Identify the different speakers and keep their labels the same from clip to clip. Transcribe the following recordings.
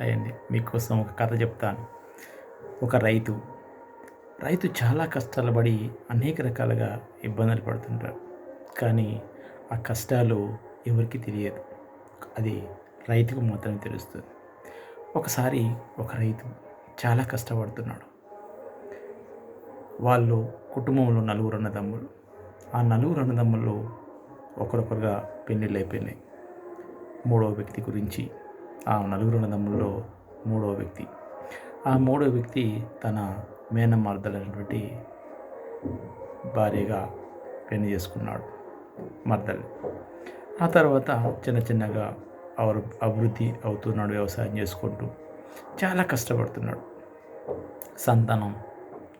Speaker 1: అయ్యండి మీకోసం ఒక కథ చెప్తాను. ఒక రైతు రైతు చాలా కష్టాలు పడి అనేక రకాలుగా ఇబ్బందులు పడుతుంటారు కానీ ఆ కష్టాలు ఎవరికి తెలియదు. అది రైతుకు మాత్రమే తెలుస్తుంది. ఒకసారి ఒక రైతు చాలా కష్టపడుతున్నాడు. వాళ్ళు కుటుంబంలో నలుగురు అన్నదమ్ములు. ఆ నలుగురు అన్నదమ్ములు ఒకరొకరుగా పెళ్ళిళ్ళు అయిపోయినాయి. మూడవ వ్యక్తి గురించి ఆ నలుగురు అన్నదమ్ముల్లో మూడో వ్యక్తి. ఆ మూడో వ్యక్తి తన మేనమర్దలైనటువంటి భార్యగా పెళ్ళి చేసుకున్నాడు మర్దలు. ఆ తర్వాత చిన్న చిన్నగా అవరు అభివృద్ధి అవుతున్నాడు వ్యవసాయం చేసుకుంటూ చాలా కష్టపడుతున్నాడు. సంతానం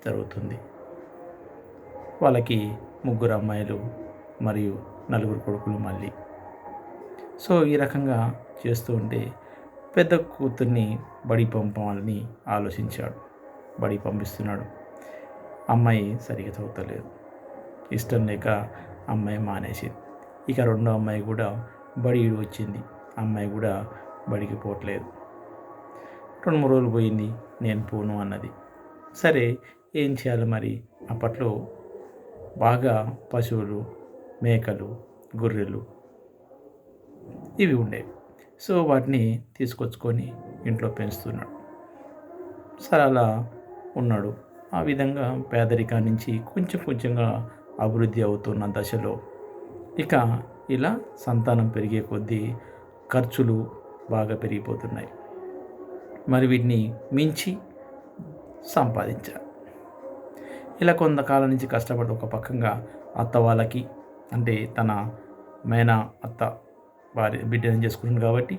Speaker 1: జరుగుతుంది. వాళ్ళకి ముగ్గురు అమ్మాయిలు మరియు నలుగురు కొడుకులు మళ్ళీ. సో ఈ రకంగా చేస్తూ ఉంటే పెద్ద కూతుర్ని బడి పంపాలని ఆలోచించాడు. బడి పంపిస్తున్నాడు. అమ్మాయి సరిగ్గా చదువుతలేదు. ఇష్టం లేక అమ్మాయి మానేసింది. ఇక రెండో అమ్మాయి కూడా బడి వచ్చింది. అమ్మాయి కూడా బడికి పోవట్లేదు. రెండు మూడు రోజులు పోయింది. నేను పోను అన్నది. సరే ఏం చేయాలి మరి? అప్పట్లో బాగా పశువులు మేకలు గొర్రెలు ఇవి ఉండేవి. సో వాటిని తీసుకొచ్చుకొని ఇంట్లో పెంచుతున్నాడు. సరే అలా ఉన్నాడు. ఆ విధంగా పేదరికా నుంచి కొంచెం కొంచెంగా అభివృద్ధి అవుతున్న దశలో ఇక ఇలా సంతానం పెరిగే కొద్దీ ఖర్చులు బాగా పెరిగిపోతున్నాయి. మరి వీటిని మించి సంపాదించాలి. ఇలా కొంతకాలం నుంచి కష్టపడి ఒక పక్కంగా అత్త వాళ్ళకి అంటే తన మేనా అత్త వారి బిడ్డను చేసుకుంటుంది కాబట్టి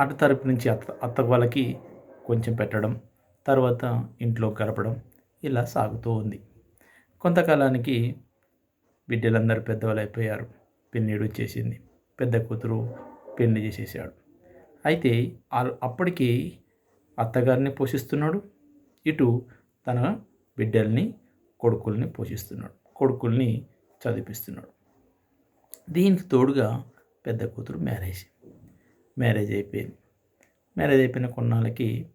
Speaker 1: అటు తరపు నుంచి అత్త అత్త వాళ్ళకి కొంచెం పెట్టడం తర్వాత ఇంట్లో గడపడం ఇలా సాగుతూ ఉంది. కొంతకాలానికి బిడ్డలందరూ పెద్దవాళ్ళు అయిపోయారు పెళ్ళిడు వచ్చేసింది పెద్ద కూతురు పెళ్ళి చేసేసాడు. అయితే అప్పటికి అత్తగారిని పోషిస్తున్నాడు. ఇటు తన బిడ్డల్ని కొడుకుల్ని పోషిస్తున్నాడు. కొడుకుల్ని చదివిస్తున్నాడు దీనికి తోడుగా పెద్ద కూతురు మ్యారేజ్. మ్యారేజ్ అయిపోయింది. మ్యారేజ్ అయిపోయిన కొన్నాళ్ళకి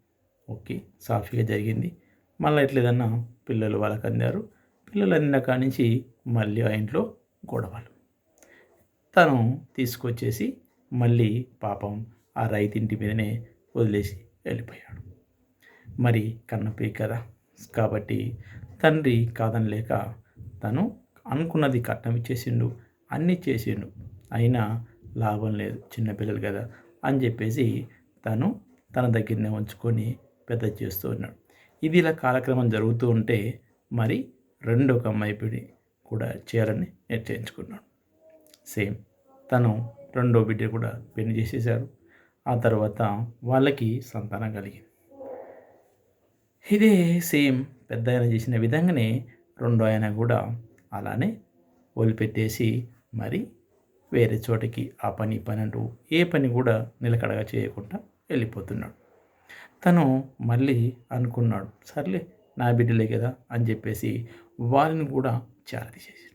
Speaker 1: ఓకే సాఫీగా జరిగింది. మళ్ళీ ఎట్లేదన్నా పిల్లలు వాళ్ళకి అందారు. పిల్లలు అందిన కాడి నుంచి మళ్ళీ ఆ ఇంట్లో గొడవలు. తను తీసుకొచ్చేసి మళ్ళీ పాపం ఆ రైతింటి మీదనే వదిలేసి వెళ్ళిపోయాడు. మరి కన్నపే కదా. కాబట్టి తండ్రి కాదనలేక తను అనుకున్నది కట్నం ఇచ్చేసిండు అన్నీ చేసిండు. అయినా లాభం లేదు చిన్నపిల్లలు కదా అని చెప్పేసి తను తన దగ్గరనే ఉంచుకొని పెద్ద చేస్తూ ఉన్నాడు. ఇది ఇలా కాలక్రమం జరుగుతూ ఉంటే మరి రెండో ఒక అమ్మాయి పిడి కూడా చేయాలని నిశ్చయించుకున్నాడు సేమ్ తను రెండో బిడ్డ కూడా పెళ్ళి చేసేసారు ఆ తర్వాత వాళ్ళకి సంతానం కలిగింది. ఇదే సేమ్ పెద్ద ఆయన చేసిన విధంగానే రెండో ఆయన కూడా అలానే వదిలిపెట్టేసి మరి వేరే చోటకి ఆ పని పని అంటూ ఏ పని కూడా నిలకడగా చేయకుండా వెళ్ళిపోతున్నాడు. తను మళ్ళీ అనుకున్నాడు సర్లే నా బిడ్డలే కదా అని చెప్పేసి వాళ్ళని కూడా చేరదీసేసి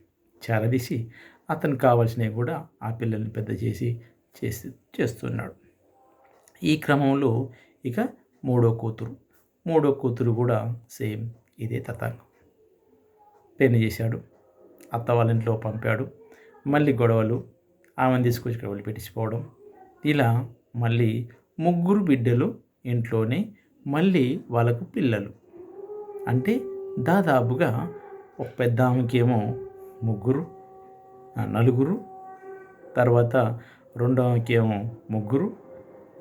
Speaker 1: చేరదీసి అతను కావాల్సినవి కూడా ఆ పిల్లల్ని పెద్ద చేసి చేసి చేస్తున్నాడు. ఈ క్రమంలో ఇక మూడో కూతురు మూడో కూతురు కూడా సేమ్ ఇదే తతంగం. పెళ్ళి చేశాడు అత్త వాళ్ళ ఇంట్లో పంపాడు మళ్ళీ గొడవలు ఆమెను తీసుకొచ్చి ఇక్కడ వదిలిపెట్టిపోవడం ఇలా మళ్ళీ ముగ్గురు బిడ్డలు ఇంట్లోనే మళ్ళీ వాళ్ళకు పిల్లలు. అంటే దాదాపుగా ఒక పెద్ద ఆమెకేమో ముగ్గురు నలుగురు తర్వాత రెండో ఆమెకేమో ముగ్గురు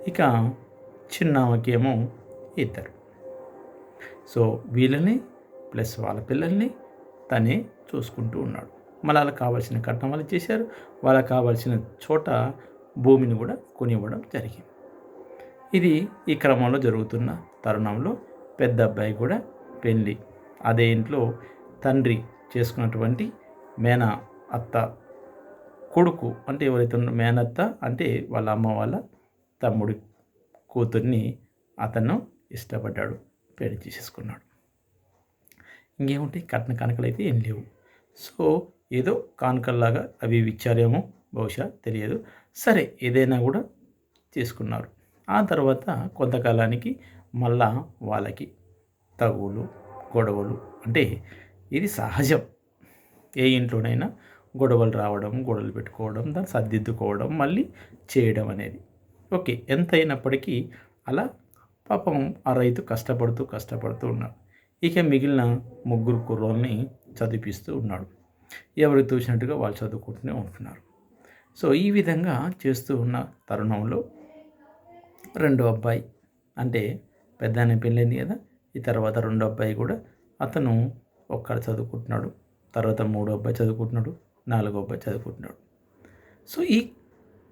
Speaker 1: ఇక చిన్న ఆమెకేమో ఇద్దరు. సో వీళ్ళని ప్లస్ వాళ్ళ పిల్లల్ని తనే చూసుకుంటూ ఉన్నాడు. మళ్ళీ వాళ్ళకి కావాల్సిన కట్నం వాళ్ళు చేశారు. వాళ్ళకి కావాల్సిన చోట భూమిని కూడా కొనివ్వడం జరిగింది. ఇది ఈ క్రమంలో జరుగుతున్న తరుణంలో పెద్ద అబ్బాయి కూడా పెళ్ళి అదే ఇంట్లో తండ్రి చేసుకున్నటువంటి మేన అత్త కొడుకు అంటే ఎవరైతే మేనత్త అంటే వాళ్ళ అమ్మ వాళ్ళ తమ్ముడి కూతుర్ని అతను ఇష్టపడ్డాడు పెళ్ళి చేసేసుకున్నాడు. ఇంకేముంటాయి? కట్న కనకలు అయితే ఏం లేవు. సో ఏదో కానుకల్లాగా అవి ఇచ్చారేమో బహుశా తెలియదు. సరే ఏదైనా కూడా తీసుకున్నారు ఆ తర్వాత కొంతకాలానికి మళ్ళా వాళ్ళకి తగులు గొడవలు అంటే ఇది సహజం. ఏ ఇంట్లోనైనా గొడవలు రావడం గొడవలు పెట్టుకోవడం దాన్ని సర్దిద్దుకోవడం మళ్ళీ చేయడం అనేది. ఓకే ఎంత అయినప్పటికీ అలా పాపం ఆ రైతు కష్టపడుతూ కష్టపడుతూ ఉన్నాడు. ఇక మిగిలిన ముగ్గురు కుర్రోల్ని చదివిపిస్తూ ఉన్నాడు. ఎవరు చూసినట్టుగా వాళ్ళు చదువుకుంటూనే ఉంటున్నారు. సో ఈ విధంగా చేస్తూ ఉన్న తరుణంలో రెండో అబ్బాయి అంటే పెద్ద ఆయన పెళ్ళింది కదా ఈ తర్వాత రెండో అబ్బాయి కూడా అతను ఒక్కడ చదువుకుంటున్నాడు తర్వాత మూడో అబ్బాయి చదువుకుంటున్నాడు నాలుగో అబ్బాయి చదువుకుంటున్నాడు. సో ఈ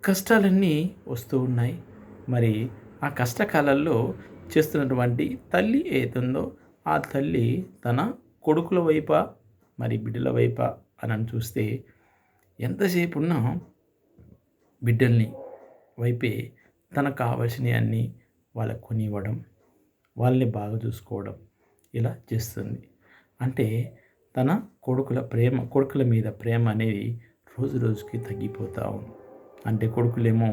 Speaker 1: కష్టాలన్నీ వస్తూ ఉన్నాయి. మరి ఆ కష్టకాలంలో చేస్తున్నటువంటి తల్లి ఏతుందో ఆ తల్లి తన కొడుకుల వైపా మరి బిడ్డల వైపా అని చూస్తే ఎంతసేపు ఉన్నా బిడ్డల్ని వైపే తనకు కావాల్సినవి అన్నీ వాళ్ళకు కొనివ్వడం వాళ్ళని బాగా చూసుకోవడం ఇలా చేస్తుంది. అంటే తన కొడుకుల ప్రేమ కొడుకుల మీద ప్రేమ అనేది రోజు రోజుకి తగ్గిపోతూ ఉంది. అంటే కొడుకులేమో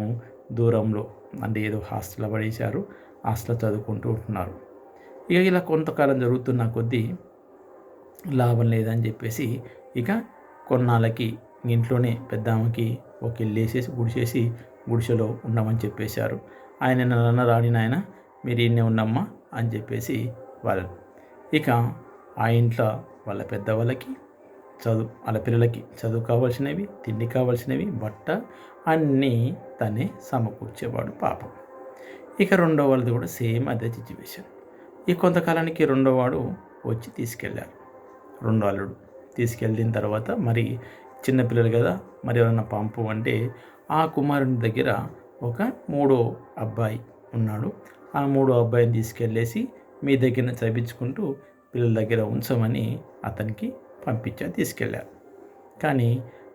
Speaker 1: దూరంలో అంటే ఏదో హాస్టల్లో పడేశారు హాస్టల్లో చదువుకుంటూ ఉంటున్నారు. ఇక ఇలా కొంతకాలం జరుగుతున్న కొద్దీ లాభం లేదని చెప్పేసి ఇక కొన్నాళ్ళకి ఇంట్లోనే పెద్దామకి ఒక ఇల్లు వేసేసి గుడిసేసి గుడిసెలో ఉండమని చెప్పేశారు. ఆయన నన్న రాని నాయన మీరు ఇన్నే ఉండమ్మా అని చెప్పేసి వాళ్ళు ఇక ఆ ఇంట్లో వాళ్ళ పెద్దవాళ్ళకి చదువు వాళ్ళ పిల్లలకి చదువు కావాల్సినవి తిండి కావాల్సినవి బట్ట అన్నీ తనే సమకూర్చేవాడు పాపం. ఇక రెండో వాళ్ళది కూడా సేమ్ అదే సిచ్యువేషన్ ఈ కొంతకాలానికి రెండో వాడు వచ్చి తీసుకెళ్ళారు రెండో అల్లుడు. తీసుకెళ్ళిన తర్వాత మరి చిన్నపిల్లలు కదా మరి ఎవరన్నా పంపు అంటే ఆ కుమారుని దగ్గర ఒక మూడో అబ్బాయి ఉన్నాడు. ఆ మూడో అబ్బాయిని తీసుకెళ్ళేసి మీ దగ్గర చదివించుకుంటూ పిల్లల దగ్గర ఉంచమని అతనికి పంపించా తీసుకెళ్ళారు కానీ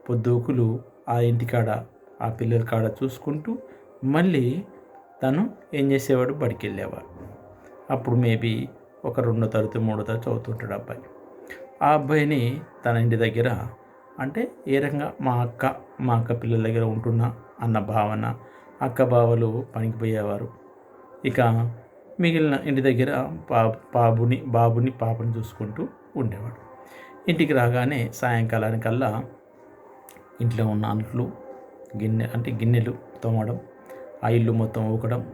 Speaker 1: పొద్దుకులు ఆ ఇంటికాడ ఆ పిల్లల కాడ చూసుకుంటూ మళ్ళీ తను ఏం చేసేవాడు? బడికి వెళ్ళేవాడు అప్పుడు మేబీ ఒక రెండో తరగతి మూడో తరగతి చదువుతుంటాడు అబ్బాయి. ఆ అబ్బాయిని తన ఇంటి దగ్గర అంటే ఏ రకంగా మా అక్క మా అక్క పిల్లల దగ్గర ఉంటున్నా అన్న భావన అక్క బావలు పనికి పోయేవారు. ఇక మిగిలిన ఇంటి దగ్గర పా బాబుని బాబుని పాపని చూసుకుంటూ ఉండేవాడు. ఇంటికి రాగానే సాయంకాలానికల్లా ఇంట్లో ఉన్న అంట్లు గిన్నె అంటే గిన్నెలు తోమడం ఆ ఇల్లు మొత్తం ఊకడం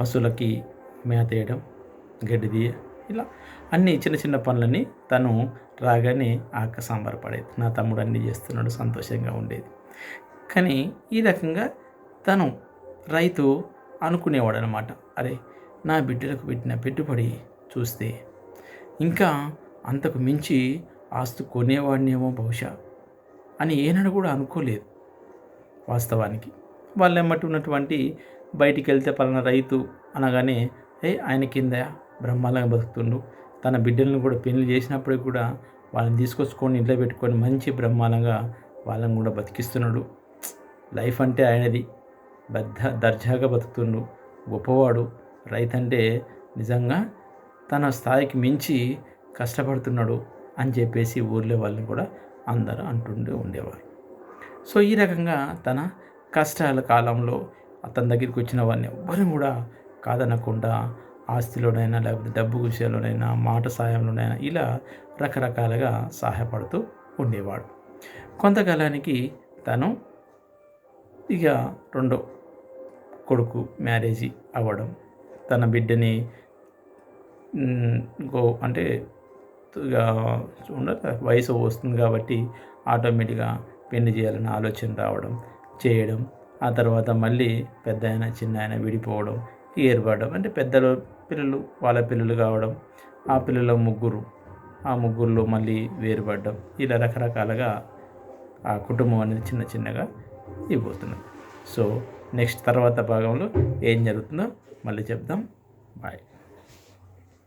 Speaker 1: పశువులకి మేత వేయడం గడ్డి తీయ ఇలా అన్ని చిన్న చిన్న పనులని తను రాగానే ఆక సాంబార్ సంబరపడేది నా తమ్ముడు అన్నీ చేస్తున్నాడు సంతోషంగా ఉండేది. కానీ ఈ రకంగా తను రైతు అనుకునేవాడు అనమాట అరే నా బిడ్డలకు పెట్టిన పెట్టుబడి చూస్తే ఇంకా అంతకు మించి ఆస్తు కొనేవాడినేమో బహుశా అని ఏనాడు కూడా అనుకోలేదు వాస్తవానికి. వాళ్ళు ఎమ్మటి ఉన్నటువంటి బయటికి వెళ్తే పలానా రైతు అనగానే ఏ ఆయన కింద బ్రహ్మాండంగా బతుకుతుండు. తన బిడ్డలను కూడా పెళ్ళి చేసినప్పటికి కూడా వాళ్ళని తీసుకొచ్చుకొని ఇంట్లో పెట్టుకొని మంచి బ్రహ్మాండంగా వాళ్ళని కూడా బతికిస్తున్నాడు. లైఫ్ అంటే ఆయనది. బద్ద దర్జాగా బతుకుతుండు. గొప్పవాడు. రైతు అంటే నిజంగా తన స్థాయికి మించి కష్టపడుతున్నాడు అని చెప్పేసి ఊర్లో వాళ్ళని కూడా అందరూ అంటుండే ఉండేవారు. సో ఈ రకంగా తన కష్టాల కాలంలో అతని దగ్గరికి వచ్చిన వారిని ఎవ్వరూ కూడా కాదనకుండా ఆస్తిలోనైనా లేకపోతే డబ్బు విషయంలోనైనా మాట సాయంలోనైనా ఇలా రకరకాలుగా సహాయపడుతూ ఉండేవాడు. కొంతకాలానికి తను ఇక రెండో కొడుకు మ్యారేజ్ అవ్వడం తన బిడ్డని గో అంటే ఉండదు వయసు వస్తుంది కాబట్టి ఆటోమేటిక్గా పెళ్ళి చేయాలని ఆలోచన రావడం చేయడం ఆ తర్వాత మళ్ళీ పెద్ద ఆయన చిన్న ఆయన విడిపోవడం ఏర్పడడం. అంటే పెద్దలు పిల్లలు వాళ్ళ పిల్లలు కావడం ఆ పిల్లల ముగ్గురు ఆ ముగ్గురులో మళ్ళీ వేరుపడడం ఇలా రకరకాలుగా ఆ కుటుంబం అనేది చిన్న చిన్నగా ఇవ్వబోతున్నాం సో నెక్స్ట్ తర్వాత భాగంలో ఏం జరుగుతుందో మళ్ళీ చెప్దాం. బాయ్.